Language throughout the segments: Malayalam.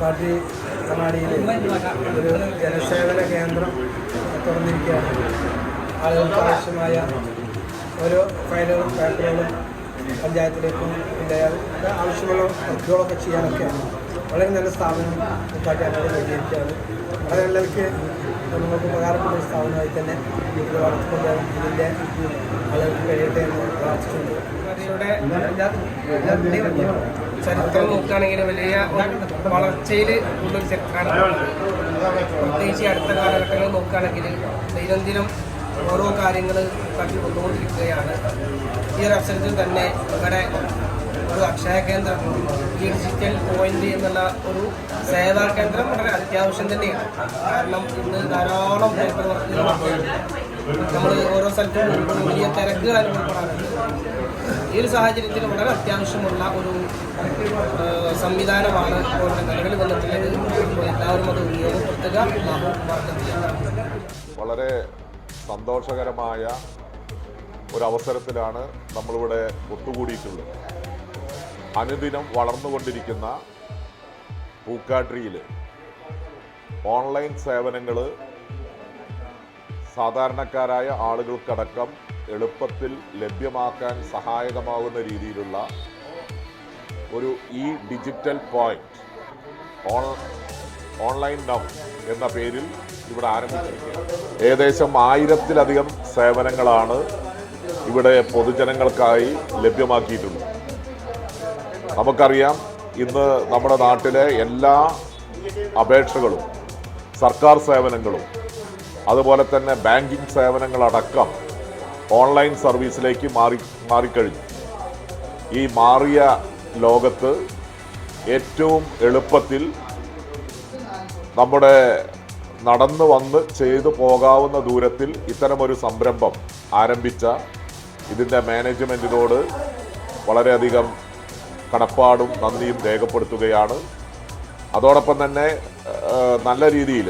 പാർട്ടി കണ്ണാടിയിൽ ഒരു ജനസേവന കേന്ദ്രം തുറന്നിരിക്കുകയാണ്. ആളുകൾക്ക് ആവശ്യമായ ഓരോ ഫയലുകളും പേപ്പറുകളും പഞ്ചായത്തിലേക്കും പിന്നെ ആവശ്യമുള്ള വർക്കുകളൊക്കെ ചെയ്യാനൊക്കെ വളരെ നല്ല സ്ഥാപനം പാർട്ടി അങ്ങോട്ട് നൽകിയിരിക്കുകയാണ്. വളരെ എല്ലാവർക്ക് നമുക്ക് ഉപകാരപ്പെട്ട സ്ഥാപനമായി തന്നെ ഇത് വളർത്തിക്കൊണ്ട് ഇതിന്റെ ആളുകൾക്ക് കഴിയട്ടെ എന്ന് പ്രാർത്ഥിച്ചുകൊണ്ട്. ചരിത്രം നോക്കുകയാണെങ്കിൽ വലിയ വളർച്ചയിൽ ഉള്ളൊരു ചരിത്രമാണ് പ്രത്യേകിച്ച് അടുത്ത കാലഘട്ടങ്ങൾ നോക്കുകയാണെങ്കിൽ ദൈനംദിനം ഓരോ കാര്യങ്ങൾ കാട്ടി ഈ ഒരു അവസരത്തിൽ തന്നെ ഇവിടെ ഒരു അക്ഷയ കേന്ദ്രം ഈ ഡിജിറ്റൽ പോയിന്റ് എന്നുള്ള ഒരു സേവാ കേന്ദ്രം വളരെ അത്യാവശ്യം തന്നെയാണ്. കാരണം ഇന്ന് ധാരാളം പേപ്പർ വർക്കുകൾ നമ്മൾ ഓരോ സ്ഥലത്തും വലിയ തിരക്കുകൾ അനുഭവപ്പെടാറുണ്ട് ഈ ഒരു സാഹചര്യത്തിൽ വളരെ അത്യാവശ്യമുള്ള ഒരു സംവിധാനമാണ് ഇപ്പോൾ നിലവിൽ വന്നിട്ടുള്ളത്. എല്ലാവരും അത് ഉപയോഗപ്പെടുത്തുക വളരെ സന്തോഷകരമായ ഒരവസരത്തിലാണ് നമ്മളിവിടെ ഒത്തുകൂടിയിട്ടുള്ളത്. അനുദിനം വളർന്നുകൊണ്ടിരിക്കുന്ന പൂക്കാട്രിയിൽ ഓൺലൈൻ സേവനങ്ങൾ സാധാരണക്കാരായ ആളുകൾക്കടക്കം എളുപ്പത്തിൽ ലഭ്യമാക്കാൻ സഹായകമാകുന്ന രീതിയിലുള്ള ഒരു ഈ digital point on online now എന്ന പേരിൽ ഇവിടെ ആരംഭിച്ചിരിക്കുകയാണ്. ഏകദേശം ആയിരത്തിലധികം സേവനങ്ങളാണ് ഇവിടെ പൊതുജനങ്ങൾക്കായി ലഭ്യമാക്കിയിട്ടുള്ളത്. നമുക്കറിയാം ഇന്ന് നമ്മുടെ നാട്ടിലെ എല്ലാ അപേക്ഷകളും സർക്കാർ സേവനങ്ങളും അതുപോലെ തന്നെ ബാങ്കിങ് സേവനങ്ങളടക്കം ഓൺലൈൻ സർവീസിലേക്ക് മാറി മാറിക്കഴിഞ്ഞു. ഈ മാറിയ ലോകത്ത് ഏറ്റവും എളുപ്പത്തിൽ നമ്മുടെ നടന്നു വന്ന് ചെയ്തു പോകാവുന്ന ദൂരത്തിൽ ഇത്തരമൊരു സംരംഭം ആരംഭിച്ച ഇതിന്റെ മാനേജ്മെന്റിനോട് വളരെയധികം കടപ്പാടും നന്ദിയും രേഖപ്പെടുത്തുകയാണ്. അതോടൊപ്പം തന്നെ നല്ല രീതിയിൽ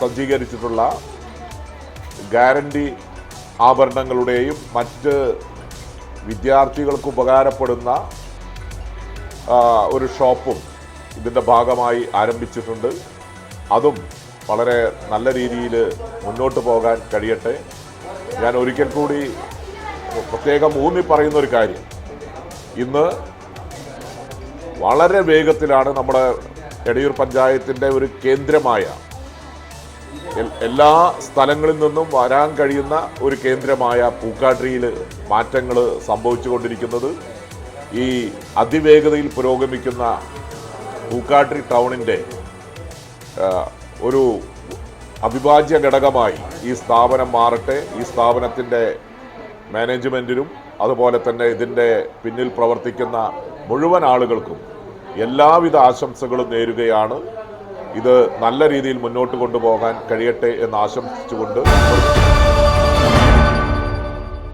സജ്ജീകരിച്ചിട്ടുള്ള ഗ്യാരണ്ടി ആഭരണങ്ങളുടെയും മറ്റ് വിദ്യാർത്ഥികൾക്ക് ഉപകാരപ്പെടുന്ന ഒരു ഷോപ്പും ഇതിന്റെ ഭാഗമായി ആരംഭിച്ചിട്ടുണ്ട്. അതും വളരെ നല്ല രീതിയിൽ മുന്നോട്ട് പോകാൻ കഴിയട്ടെ. ഞാൻ ഒരിക്കൽ കൂടി പ്രത്യേകം ഊന്നി പറയുന്ന ഒരു കാര്യം. ഇന്ന് വളരെ വേഗത്തിലാണ് നമ്മുടെ എടയൂർ പഞ്ചായത്തിന്റെ ഒരു കേന്ദ്രമായ എല്ലാ സ്ഥലങ്ങളിൽ നിന്നും വരാൻ കഴിയുന്ന ഒരു കേന്ദ്രമായ പൂക്കാട്രിയിൽ മാറ്റങ്ങൾ സംഭവിച്ചുകൊണ്ടിരിക്കുന്നത്. ഈ അതിവേഗതയിൽ പുരോഗമിക്കുന്ന പൂക്കാട്രി ടൗണിന്റെ ഒരു അവിഭാജ്യ ഘടകമായി ഈ സ്ഥാപനം മാറട്ടെ. ഈ സ്ഥാപനത്തിന്റെ മാനേജ്മെന്റിനും അതുപോലെ തന്നെ ഇതിന്റെ പിന്നിൽ പ്രവർത്തിക്കുന്ന മുഴുവൻ ആളുകൾക്കും എല്ലാവിധ ആശംസകളും നേരുകയാണ്. ഇത് നല്ല രീതിയിൽ മുന്നോട്ട് കൊണ്ടുപോകാൻ കഴിയട്ടെ എന്ന് ആശംസിച്ചുകൊണ്ട്